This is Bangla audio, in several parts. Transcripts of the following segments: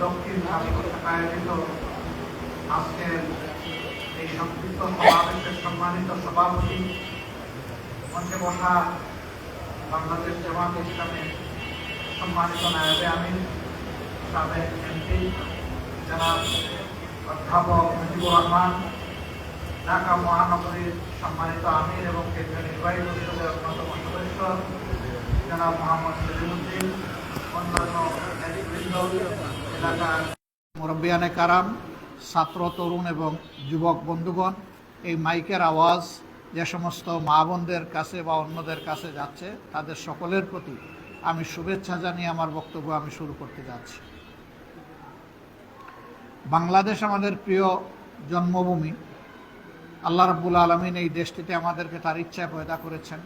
দক্ষিণ শাখা আয়োজিত আজকের এই সংক্ষিপ্ত সমাবেশের সম্মানিত সভাপতি মঞ্চে বসা বাংলাদেশ জামাত ইসলামের সম্মানিত নায়বে আমির, সাবেক এমপি জনাব অধ্যাপক মুজিবুর রহমান, ঢাকা মহানগরীর সম্মানিত আমির এবং কেন্দ্রীয় নির্বাহী পরিষদের অন্যতম সদস্য জনাব মোহাম্মদ সলিমুদ্দিন অন্যান্য নেতৃবৃন্দ মুরব্বিয়ানে কারাম, ছাত্র, তরুণ এবং যুবক বন্ধুগণ, এই মাইকের আওয়াজ যে সমস্ত মা বোনদের কাছে বা অন্যদের কাছে যাচ্ছে, তাদের সকলের প্রতি আমি শুভেচ্ছা জানিয়ে আমার বক্তব্য আমি শুরু করতে যাচ্ছি। বাংলাদেশ আমাদের প্রিয় জন্মভূমি। আল্লাহ রাব্বুল আলমিন এই দেশটিতে আমাদেরকে তার ইচ্ছায় পয়দা করেছেন।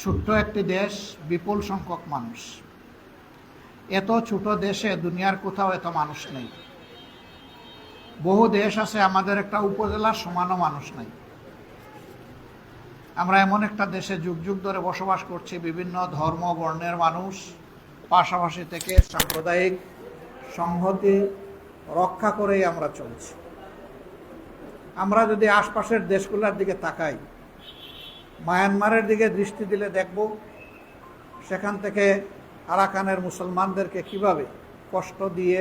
ছোট্ট একটি দেশ, বিপুল সংখ্যক মানুষ। এত ছোট দেশে দুনিয়ার কোথাও এত মানুষ নেই। বহু দেশ আছে, আমাদের একটা উপজেলার সমানও মানুষ নাই। আমরা এমন একটা দেশে যুগ যুগ ধরে বসবাস করছি, বিভিন্ন ধর্ম, বর্ণের মানুষ, পাশাপাশি থেকে সাম্প্রদায়িক সংহতি রক্ষা করেই আমরা চলছি। আমরা যদি আশপাশের দেশগুলোর দিকে তাকাই, মায়ানমারের দিকে দৃষ্টি দিলে দেখব, সেখান থেকে আরাকানের মুসলমানদেরকে কীভাবে কষ্ট দিয়ে,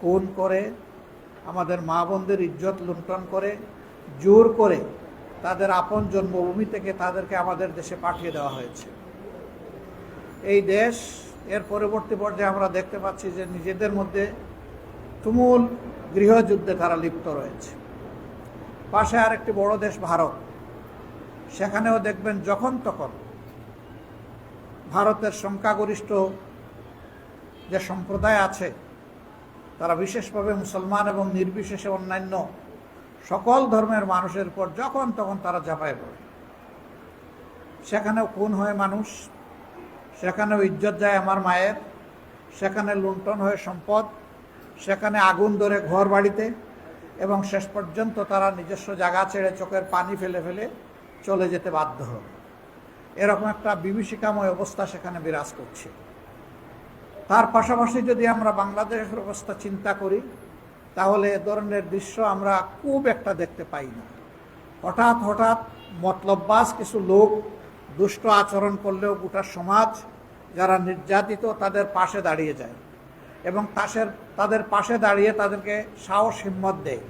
খুন করে, আমাদের মা বোনদের ইজ্জত লুণ্ঠন করে, জোর করে তাদের আপন জন্মভূমি থেকে তাদেরকে আমাদের দেশে পাঠিয়ে দেওয়া হয়েছে। এই দেশ এর পরবর্তী পর্যায়ে আমরা দেখতে পাচ্ছি যে নিজেদের মধ্যে তুমুল গৃহযুদ্ধে তারা লিপ্ত রয়েছে। পাশে আরেকটি বড় দেশ ভারত। সেখানেও দেখবেন যখন তখন ভারতের সংখ্যাগরিষ্ঠ যে সম্প্রদায় আছে, তারা বিশেষভাবে মুসলমান এবং নির্বিশেষে অন্যান্য সকল ধর্মের মানুষের উপর যখন তখন তারা ঝাঁপায় পড়ে। সেখানেও খুন হয় মানুষ, সেখানেও ইজ্জত যায় আমার মায়ের, সেখানে লুণ্ঠন হয়ে সম্পদ, সেখানে আগুন ধরে ঘর বাড়িতে এবং শেষ পর্যন্ত তারা নিজস্ব জায়গা ছেড়ে চোখের পানি ফেলে ফেলে চলে যেতে বাধ্য হয় এরকম একটা বিভীষিকাময় অবস্থা সেখানে বিরাজ করছে। তার পাশাপাশি যদি আমরা বাংলাদেশের অবস্থা চিন্তা করি, তাহলে এ ধরনের দৃশ্য আমরা খুব একটা দেখতে পাই না। হঠাৎ হঠাৎ মতলববাস কিছু লোক দুষ্ট আচরণ করলেও গোটা সমাজ, যারা নির্যাতিত, তাদের পাশে দাঁড়িয়ে যায় এবং তাসের, তাদের পাশে দাঁড়িয়ে তাদেরকে সাহস, হিম্মত দেয়,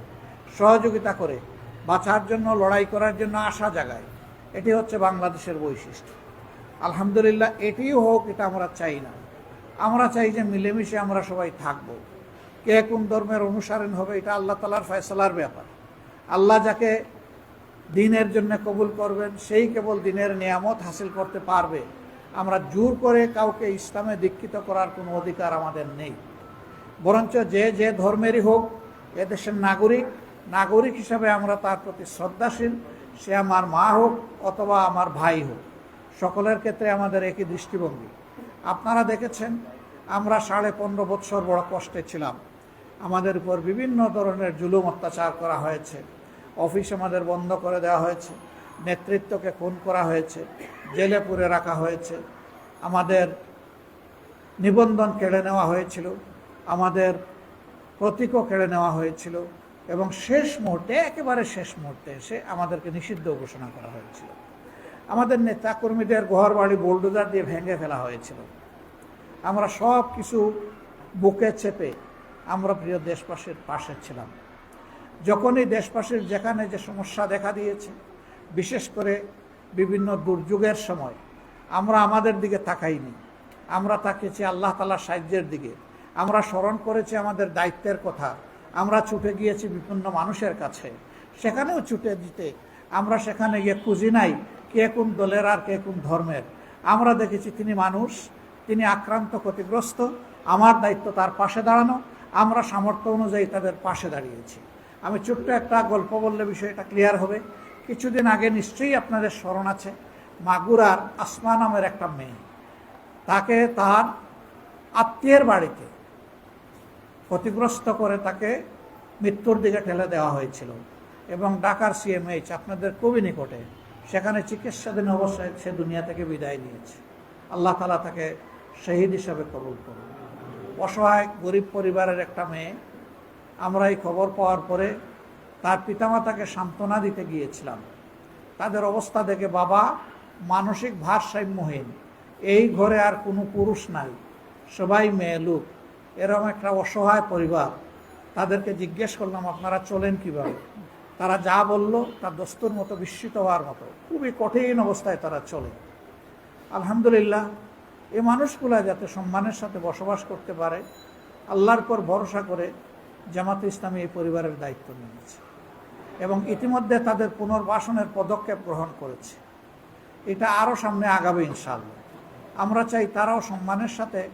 সহযোগিতা করে, বাঁচার জন্য, লড়াই করার জন্য আশা জাগায়। এটি হচ্ছে বাংলাদেশের বৈশিষ্ট্য। আলহামদুলিল্লাহ, এটিও হোক, এটা আমরা চাই না। আমরা চাই যে মিলেমিশে আমরা সবাই থাকব। কে কোন ধর্মের অনুসরণ হবে, এটা আল্লাহ তালার ফয়সলার ব্যাপার। আল্লাহ যাকে দিনের জন্য কবুল করবেন, সেই কেবল দিনের নিয়ামত হাসিল করতে পারবে। আমরা জোর করে কাউকে ইসলামে দীক্ষিত করার কোনো অধিকার আমাদের নেই। বরঞ্চ যে যে ধর্মেরই হোক এদেশের নাগরিক নাগরিক হিসাবে আমরা তার প্রতি শ্রদ্ধাশীল সে আমার মা হোক অথবা আমার ভাই হোক, সকলের ক্ষেত্রে আমাদের একই দৃষ্টিভঙ্গি। আপনারা দেখেছেন, আমরা সাড়ে পনেরো বৎসর বড় কষ্টে ছিলাম। আমাদের উপর বিভিন্ন ধরনের জুলুম অত্যাচার করা হয়েছে। অফিস আমাদের বন্ধ করে দেওয়া হয়েছে, নেতৃত্বকে খুন করা হয়েছে, জেলে পুরে রাখা হয়েছে। আমাদের নিবন্ধন কেড়ে নেওয়া হয়েছিল, আমাদের প্রতীকও কেড়ে নেওয়া হয়েছিল। এবং শেষ মুহূর্তে, একেবারে শেষ মুহূর্তে এসে আমাদেরকে নিষিদ্ধ ঘোষণা করা হয়েছিল। আমাদের নেতা কর্মীদের ঘর বাড়ি বোল্ডোজার দিয়ে ভেঙে ফেলা হয়েছিল। আমরা সব কিছু বুকে চেপে আমরা প্রিয় দেশবাসীর পাশে ছিলাম। যখনই দেশবাসীর যেখানে যে সমস্যা দেখা দিয়েছে, বিশেষ করে বিভিন্ন দুর্যোগের সময়, আমরা আমাদের দিকে তাকাইনি। আমরা তাকিয়েছি আল্লাহ তালার সাহায্যের দিকে। আমরা স্মরণ করেছি আমাদের দায়িত্বের কথা। আমরা ছুটে গিয়েছি বিভিন্ন মানুষের কাছে। সেখানেও ছুটে দিতে আমরা সেখানে গিয়ে খুঁজি নাই কে কোন দলের আর কে কোন ধর্মের। আমরা দেখেছি তিনি মানুষ, তিনি আক্রান্ত, ক্ষতিগ্রস্ত, আমার দায়িত্ব তার পাশে দাঁড়ানো, আমরা সামর্থ্য অনুযায়ী তাদের পাশে দাঁড়িয়েছি। আমি ছোট্ট একটা গল্প বললে বিষয়টা ক্লিয়ার হবে। কিছুদিন আগে নিশ্চয়ই আপনাদের স্মরণ আছে, মাগুরার আসমা নামের একটা মেয়ে। তাকে তার আত্মীয়ের বাড়িতে ক্ষতিগ্রস্ত করে তাকে মৃত্যুর দিকে ঠেলে দেওয়া হয়েছিল। এবং ঢাকার সিএমএইচ আপনাদের খুবই নিকটে সেখানে চিকিৎসাধীন অবস্থায় সে দুনিয়া থেকে বিদায় নিয়েছে। আল্লাহ তালা তাকে শহীদ হিসাবে কবুল করুন। অসহায়, গরিব পরিবারের একটা মেয়ে, আমরা এই খবর পাওয়ার পরে তার পিতামাতাকে সান্ত্বনা দিতে গিয়েছিলাম। তাদের অবস্থা দেখে বাবা মানসিক ভারসাম্যহীন। এই ঘরে আর কোনো পুরুষ নাই। সবাই মেয়ে, লোক। এরকম একটা অসহায় পরিবার। তাদেরকে জিজ্ঞেস করলাম, আপনারা চলেন কীভাবে? তারা যা বলল, তার দস্তুর মতো বিস্মিত হওয়ার মতো। খুবই কঠিন অবস্থায় তারা চলে। আলহামদুলিল্লাহ, এ মানুষগুলা যাতে সম্মানের সাথে বসবাস করতে পারে, আল্লাহর পর ভরসা করে জামাতে ইসলামী এই পরিবারের দায়িত্ব নিয়েছে এবং ইতিমধ্যে তাদের পুনর্বাসনের পদক্ষেপ গ্রহণ করেছে। এটা আরও সামনে আগাবে ইনশাআল্লাহ। আমরা চাই তারাও সম্মানের সাথে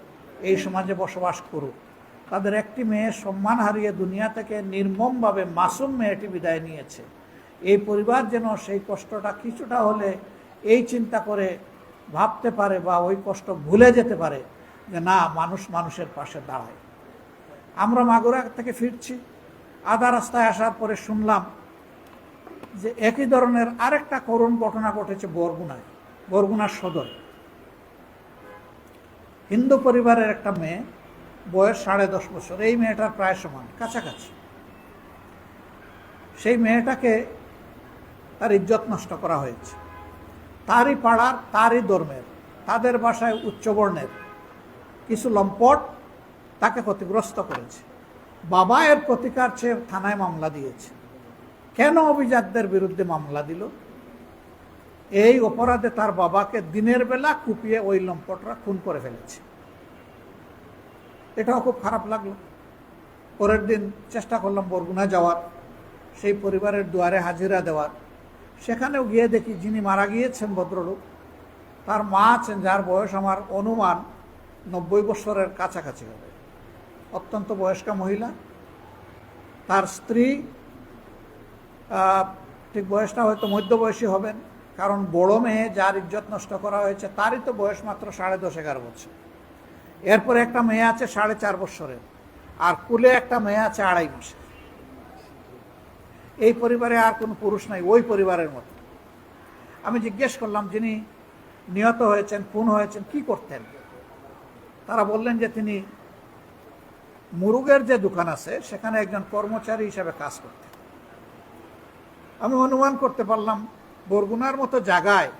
এই সমাজে বসবাস করুক। তাদের একটি মেয়ে সম্মান হারিয়ে দুনিয়া থেকে নির্মমভাবে মাসুম মেয়েটি বিদায় নিয়েছে। এই পরিবার যেন সেই কষ্টটা কিছুটা হলে এই চিন্তা করে ভাবতে পারে বা ওই কষ্ট ভুলে যেতে পারে যে না, মানুষ মানুষের পাশে দাঁড়ায়। আমরা মাগুরা থেকে ফিরছি। আধা রাস্তায় আসার পরে শুনলাম যে একই ধরনের আরেকটা করুণ ঘটনা ঘটেছে বরগুনায়, বরগুনার সদরে। হিন্দু পরিবারের একটা মেয়ে, বয়স সাড়ে দশ বছর। এই মেয়েটার প্রায় সমান, কাছাকাছি। সেই মেয়েটাকে তার ইজ্জত নষ্ট করা হয়েছে। তারই পাড়ার, তারই ধর্মের, তাদের বাসায় উচ্চবর্ণের কিছু লম্পট তাকে ক্ষতিগ্রস্ত করেছে। বাবা এর প্রতিকার চেয়ে থানায় মামলা দিয়েছে। কেন অভিজাতদের বিরুদ্ধে মামলা দিল? এই অপরাধে তার বাবাকে দিনের বেলা কুপিয়ে ওই লম্পটরা খুন করে ফেলেছে। এটাও খুব খারাপ লাগল। পরের দিন চেষ্টা করলাম বরগুনা যাওয়ার, সেই পরিবারের দুয়ারে হাজিরা দেওয়ার। সেখানেও গিয়ে দেখি যিনি মারা গিয়েছেন ভদ্রলোক, তার মা আছেন যার বয়স আমার অনুমান নব্বই বছরের কাছাকাছি হবে। অত্যন্ত বয়স্কা মহিলা। তার স্ত্রী ঠিক বয়সটা হয়তো মধ্যবয়সী হবেন। কারণ বড় মেয়ে যার ইজ্জত নষ্ট করা হয়েছে, তারই তো বয়স মাত্র সাড়ে দশ এগারো বছর। এরপরে একটা মেয়ে আছে সাড়ে চার বছরের আর কুলে একটা মেয়ে আছে আড়াই মাসের। এই পরিবারে আর কোনো পুরুষ নাই, ওই পরিবারের মতো। আমি জিজ্ঞেস করলাম, যিনি নিহত হয়েছেন, খুন হয়েছেন, কি করতেন? তারা বললেন যে তিনি মুরুগের যে দোকান আছে, সেখানে একজন কর্মচারী হিসাবে কাজ করতেন। আমি অনুমান করতে পারলাম বরগুনার মতো জায়গায়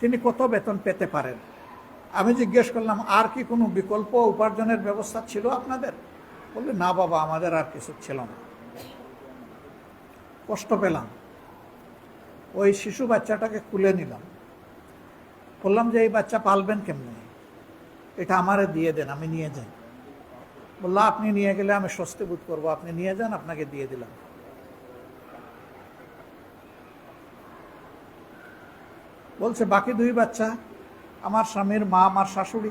তিনি কত বেতন পেতে পারেন? আমি জিজ্ঞেস করলাম, আর কি কোনো বিকল্প উপার্জনের ব্যবস্থা ছিল আপনাদের? বললে না বাবা, আমাদের আর কিছু ছিল না। কষ্ট পেলাম। ওই শিশু বাচ্চাটাকে কুলে নিলাম। বললাম যে, এই বাচ্চা পালবেন কেমনে? এটা আমারে দিয়ে দেন, আমি নিয়ে যাই। বলল, আপনি নিয়ে গেলে আমি স্বস্তি বোধ করব, আপনি নিয়ে যান, আপনাকে দিয়ে দিলাম। বলছে, বাকি দুই বাচ্চা, আমার স্বামীর মা, আমার শাশুড়ি,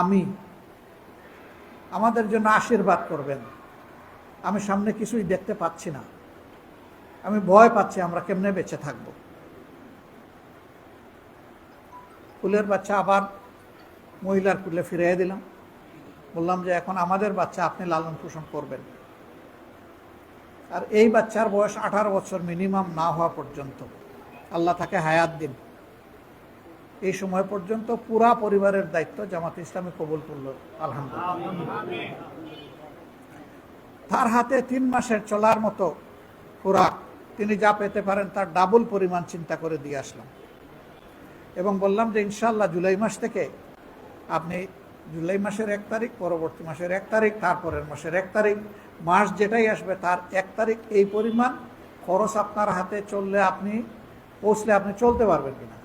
আমি। আমাদের জন্য আশীর্বাদ করবেন। আমি সামনে কিছুই দেখতে পাচ্ছি না। আমি ভয় পাচ্ছি আমরা কেমনে বেঁচে থাকব? কুলের বাচ্চা আবার মহিলার কুলে ফিরিয়ে দিলাম। বললাম যে, এখন আমাদের বাচ্চা আপনি লালন পোষণ করবেন। আর এই বাচ্চার বয়স আঠারো বছর মিনিমাম না হওয়া পর্যন্ত। আল্লাহ তাকে হায়াত দিন। এই সময় পর্যন্ত পুরা পরিবারের দায়িত্ব জামাত ইসলামী কবুল করল, আলহামদুলিল্লাহ। তার হাতে তিন মাসের চলার মতো খোরাক, তিনি যা পেতে পারেন তার ডাবল পরিমাণ চিন্তা করে দিয়ে আসলাম। এবং বললাম যে ইনশাল্লাহ জুলাই মাস থেকে আপনি জুলাই মাসের এক তারিখ, পরবর্তী মাসের এক তারিখ, তারপরের মাসের এক তারিখ, মাস যেটাই আসবে তার এক তারিখ, এই পরিমাণ খরচ আপনার হাতে চললে আপনি, পৌঁছলে আপনি চলতে পারবেন কিনা।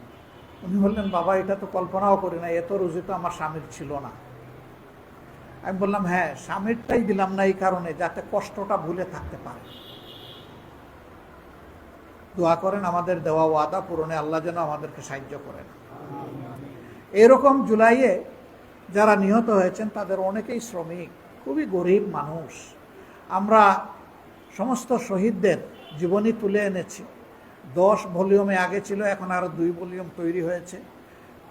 উনি বললেন, বাবা, এটা তো কল্পনাও করি না এত রুজি তো আমার স্বামীর ছিল না। আমি বললাম হ্যাঁ স্বামীরটাই দিলাম না এই কারণে, যাতে কষ্টটা ভুলে থাকতে পারে। দোয়া করেন, আমাদের দেওয়া ওয়াদা পূরণে আল্লাহ যেন আমাদেরকে সাহায্য করেন। এরকম জুলাইয়ে যারা নিহত হয়েছেন, তাদের অনেকেই শ্রমিক, খুবই গরিব মানুষ। আমরা সমস্ত শহীদদের জীবনী তুলে এনেছি। দশ ভলিউমে আগে ছিল, এখন আরও দুই ভলিউম তৈরি হয়েছে।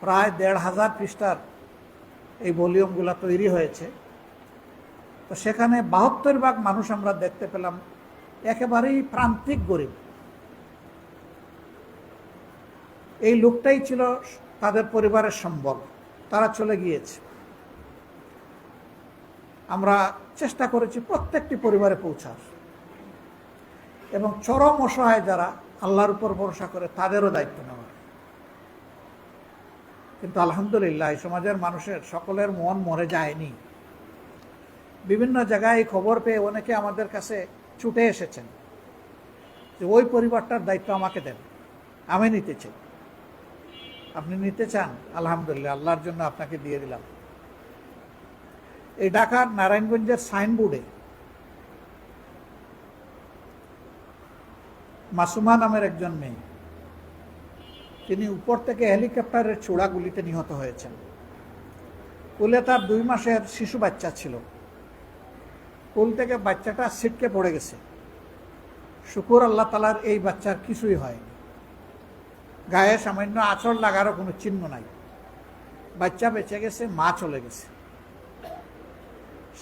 প্রায় দেড় হাজার পৃষ্ঠার এই ভলিউমগুলো তৈরি হয়েছে। তো সেখানে বাহাত্তর ভাগ মানুষ আমরা দেখতে পেলাম, একেবারেই প্রান্তিক গরিব। এই লোকটাই ছিল তাদের পরিবারের সম্বল, তারা চলে গিয়েছে। আমরা চেষ্টা করেছি প্রত্যেকটি পরিবারে পৌঁছার। এবং চরম অসহায় যারা আল্লাহর উপর ভরসা করে তাদেরও দায়িত্ব নেওয়ার কিন্তু আলহামদুলিল্লাহ, এই সমাজের মানুষের সকলের মন মরে যায়নি। বিভিন্ন জায়গায় খবর পেয়ে অনেকে আমাদের কাছে ছুটে এসেছেন যে ওই পরিবারটার দায়িত্ব আমাকে দেন, আমি নিতে চাই। আপনি নিতে চান? আলহামদুলিল্লাহ, আল্লাহর জন্য আপনাকে দিয়ে দিলাম। এই ঢাকার নারায়ণগঞ্জের সাইনবোর্ডে মাসুমা নামের একজন মেয়ে। তিনি উপর থেকে হেলিকপ্টারের চূড়াগুলিতে নিহত হয়েছেন। কুলে তার দুই মাসের শিশু বাচ্চা ছিল। কুল থেকে বাচ্চাটা ছিটকে পড়ে গেছে। শুকুর আল্লাহ তালার এই বাচ্চার কিছুই হয়নি। গায়ে সামান্য আচর লাগারও কোনো চিহ্ন নাই। বাচ্চা বেঁচে গেছে, মা চলে গেছে।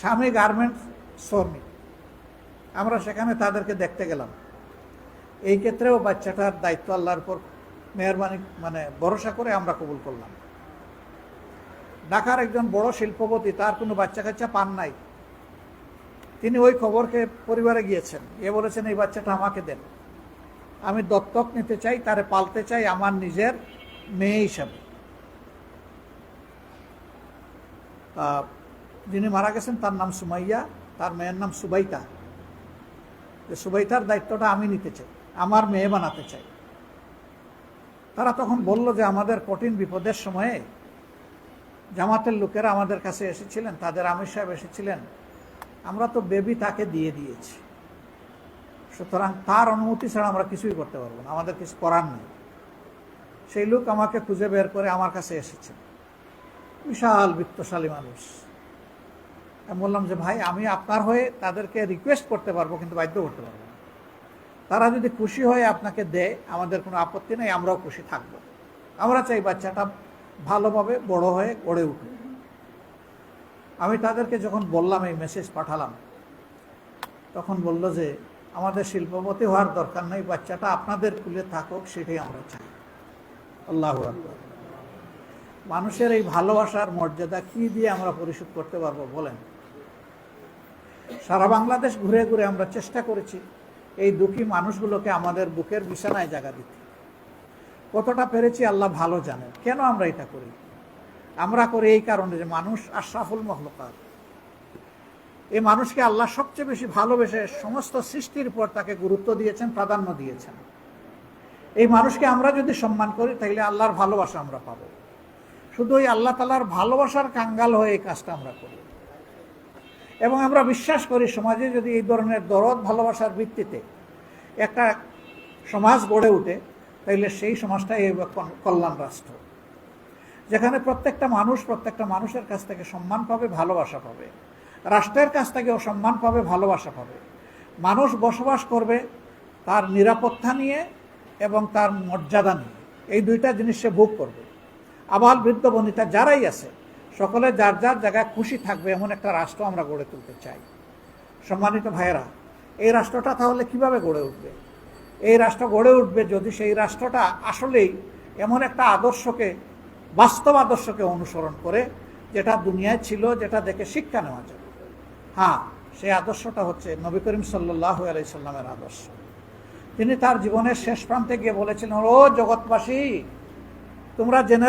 স্বামী গার্মেন্টস শ্রমিক। আমরা সেখানে তাদেরকে দেখতে গেলাম। এই ক্ষেত্রেও বাচ্চাটার দায়িত্ব আল্লাহর উপর মেহরবানি মানে ভরসা করে আমরা কবুল করলাম। ঢাকার একজন বড় শিল্পপতি, তার কোনো বাচ্চা কাচ্চা পান নাই। তিনি ওই খবরকে পরিবারে গিয়েছেন। এ বলেছেন, এই বাচ্চাটা আমাকে দেন। আমি দত্তক নিতে চাই, তারে পালতে চাই আমার নিজের মেয়ে হিসাবে। যিনি মারা গেছেন, তার নাম সুমাইয়া, তার মেয়ের নাম সুবাইতা। সুবাইতার দায়িত্বটা আমি নিতে চাই। আমার মেয়ে বানাতে চাই। তারা তখন বলল যে আমাদের কঠিন বিপদের সময়ে জামাতের লোকেরা আমাদের কাছে এসেছিলেন, তাদের আমির সাহেব এসেছিলেন। আমরা তো বেবি তাকে দিয়ে দিয়েছি। সুতরাং তার অনুমতি ছাড়া আমরা কিছুই করতে পারব না, আমাদের কিছু করার নেই। সেই লোক আমাকে খুঁজে বের করে আমার কাছে এসেছেন বিশাল বিত্তশালী মানুষ। আমি বললাম যে, ভাই, আমি আপনার হয়ে তাদেরকে রিকোয়েস্ট করতে পারব, কিন্তু বাধ্য করতে পারব তারা যদি খুশি হয়ে আপনাকে দেয়, আমাদের কোনো আপত্তি নেই, আমরাও খুশি থাকব। আমরা চাই বাচ্চাটা ভালোভাবে বড় হয়ে গড়ে উঠুক। আমি তাদেরকে যখন বললাম, এই মেসেজ পাঠালাম, তখন বলল যে, আমাদের শিল্পপতি হওয়ার দরকার নেই, বাচ্চাটা আপনাদের কুলে থাকুক, সেটাই আমরা চাই। আল্লাহ মানুষের এই ভালোবাসার মর্যাদা কি দিয়ে আমরা পরিশোধ করতে পারব বলেন? সারা বাংলাদেশ ঘুরে ঘুরে আমরা চেষ্টা করেছি। এই দুঃখী মানুষগুলোকে আমাদের বুকের বিছানায় জায়গা দিতে। কতটা পেরেছি আল্লাহ ভালো জানেন। কেন আমরা এটা করি? আমরা করি এই কারণে যে মানুষ আশরাফুল মহলকাত এই মানুষকে আল্লাহ সবচেয়ে বেশি ভালোবেসে সমস্ত সৃষ্টির পর তাকে গুরুত্ব দিয়েছেন, প্রাধান্য দিয়েছেন। এই মানুষকে আমরা যদি সম্মান করি, তাহলে আল্লাহর ভালোবাসা আমরা পাবো। শুধু ওই আল্লাহ তালার ভালোবাসার কাঙ্গাল হয়ে এই কাজটা আমরা করি। এবং আমরা বিশ্বাস করি সমাজে যদি এই ধরনের দরদ, ভালোবাসার ভিত্তিতে একটা সমাজ গড়ে ওঠে তাহলে সেই সমাজটাই কল্যাণ রাষ্ট্র। যেখানে প্রত্যেকটা মানুষ, প্রত্যেকটা মানুষের কাছ থেকে সম্মান পাবে, ভালোবাসা পাবে। রাষ্ট্রের কাছ থেকেও সম্মান পাবে, ভালোবাসা পাবে। মানুষ বসবাস করবে তার নিরাপত্তা নিয়ে এবং তার মর্যাদা নিয়ে। এই দুইটা জিনিস সে ভোগ করবে। আবার বৃদ্ধ বনিতা যারাই আছে সকলে যার যার জায়গায় খুশি থাকবে এমন একটা রাষ্ট্র আমরা গড়ে তুলতে চাই। সম্মানিত ভাইয়েরা, এই রাষ্ট্রটা তাহলে কীভাবে গড়ে উঠবে? এই রাষ্ট্র গড়ে উঠবে যদি সেই রাষ্ট্রটা আসলেই এমন একটা আদর্শকে, বাস্তব আদর্শকে অনুসরণ করে, যেটা দুনিয়ায় ছিল, যেটা দেখে শিক্ষা নেওয়া যায়। হ্যাঁ সেই আদর্শটা হচ্ছে নবী করিম সাল্লাহ আলাইসাল্লামের আদর্শ। তিনি তার জীবনের শেষ প্রান্তে গিয়ে বলেছিলেন, ও জগৎবাসী, তোমরা জেনে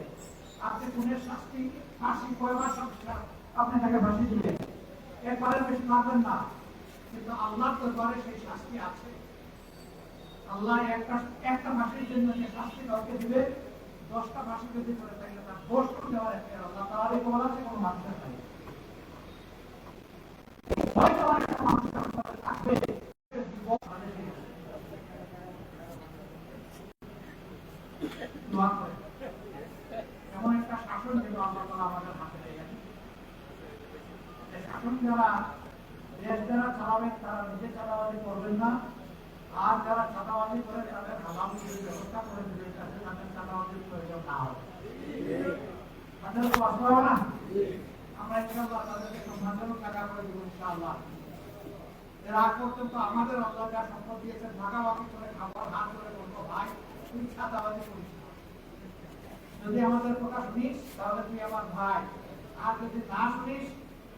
খুনের শাস্তি, ফাঁসি কয়বার সংস্কার আপনি তাকে ফাঁসি দিলেন একবারের বেশি মারবেন না, কিন্তু আল্লাহর দরবারে সেই শাস্তি আছে। আল্লাহ একটা একটা ফাঁসির জন্য যে শাস্তি কাউকে দিবে, দশটা ফাঁসি যদি করে থাকলে তার দোষ দেওয়ার একটা আল্লাহ এই বলা আছে, কোনো মানুষের নাই। হয়তো করে এমন একটা শাসন যেন আল্লাহ তালা আমাদের হাতে লেগেছে শাসন যারা দেশ যারা চালাবেন তারা নিজে চাঁদাবাজি করবেন না। আর যারা চাঁদাবাজি করে, তাদের ব্যবস্থা করে দিবেন তাদের চাঁদাবাজির প্রয়োজন না তাদের তো না? আমরা ইনশাআল্লাহ তাদেরকে টাকা করে দেবো ইনশাআল্লাহ। এর আগ পর্যন্ত আমাদের আল্লাহ যা সম্পদ দিয়েছেন করে, খাবার, হাত করে বলব, ভাই তুই চাঁদাবাজি করিস যদি আমাদের কথা শুনিস, তাহলে তুই আমার ভাই। আর যদি না শুনিস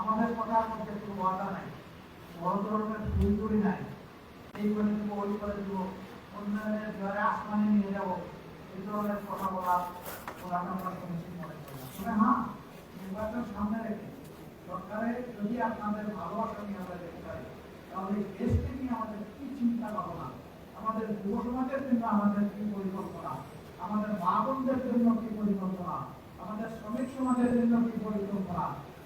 আমাদের কথার মধ্যে কোনো ওয়াদা নাই। বড় ধরনের ফুল তুলি নাই। এই করে দেবো ওই করে দেবো উন্নয়নের জয়ে আসমানে নিয়ে যাব, এই ধরনের কথা বলা মনে। হ্যাঁ নির্বাচন সামনে রেখে সরকারের যদি আপনাদের ভালোবাসা নিয়ে আমরা দেখতে পারি তাহলে দেশকে নিয়ে আমাদের কি চিন্তা ভাবনা? আমাদের যুব সমাজের জন্য আমাদের কি পরিকল্পনা? আমাদের মা বোনদের জন্য কি পরিকল্পনা? আমাদের শ্রমিক সমাজের জন্য কি পরিকল্পনা?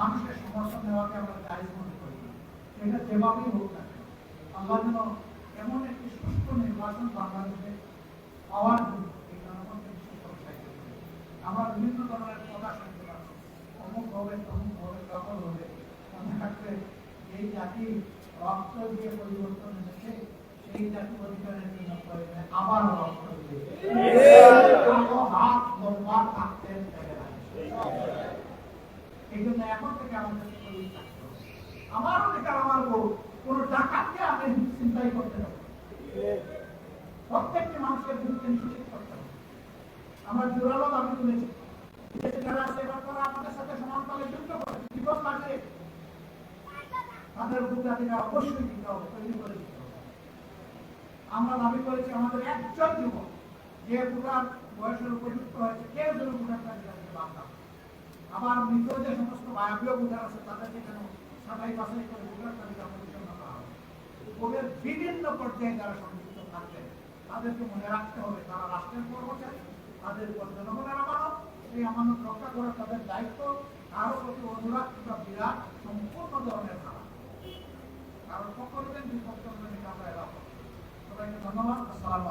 মানুষের সমর্থন নেওয়াকে আমরা জায়জ মনে করি সেটা যেভাবেই হোক না। আল্লাহ যেন এমন একটি সুষ্ঠু নির্বাচন বাংলাদেশে পাওয়ার জন্য এই জনগণকে বিশেষ। আমরা বিভিন্ন ধরনের কথা শুনতে পাচ্ছি অমুক হবে, তমুক হবে তখন হবে মনে রাখবে এই জাতি রক্ত দিয়ে পরিবর্তন এনেছে, সেই জাতি অধিকারের জন্য প্রয়োজনে আবার রক্ত দিয়ে কালো হাত লম্বা থাকতে দেবে না। এই জন্য এখন থেকে আমাদের শরীর থাকতে হবে। আমার অধিকার আমার ভোট কোন ডাকাতকে আমি চিন্তাই করতে হবে প্রত্যেকটি মানুষের বিরুদ্ধে নিশ্চিত করতে হবে? আমরা জোরালো তুলেছি। অবশ্যই আমরা দাবি করেছি, আমাদের একজন যুবক, যে ভোটার বয়সের উপযুক্ত হয়েছে, কেউ যেন আবার মৃত যে সমস্ত বায়বীয় ভোটার আছে, তাদেরকে যেন হবে। ওদের বিভিন্ন পর্যায়ে যারা সংযুক্ত থাকবেন, তাদেরকে মনে রাখতে হবে, তারা রাষ্ট্রের কর্মচারী, তাদের উপর জনগণের আমানত সেই আমানত রক্ষা করা তাদের দায়িত্ব, কারও প্রতি অনুরাগ কিংবা বিরাট সম্পূর্ণ ধরনের খারাপ কারণ পক্ষ নেবেন আমরা এলাকা সবাইকে ধন্যবাদ, আসসালামু।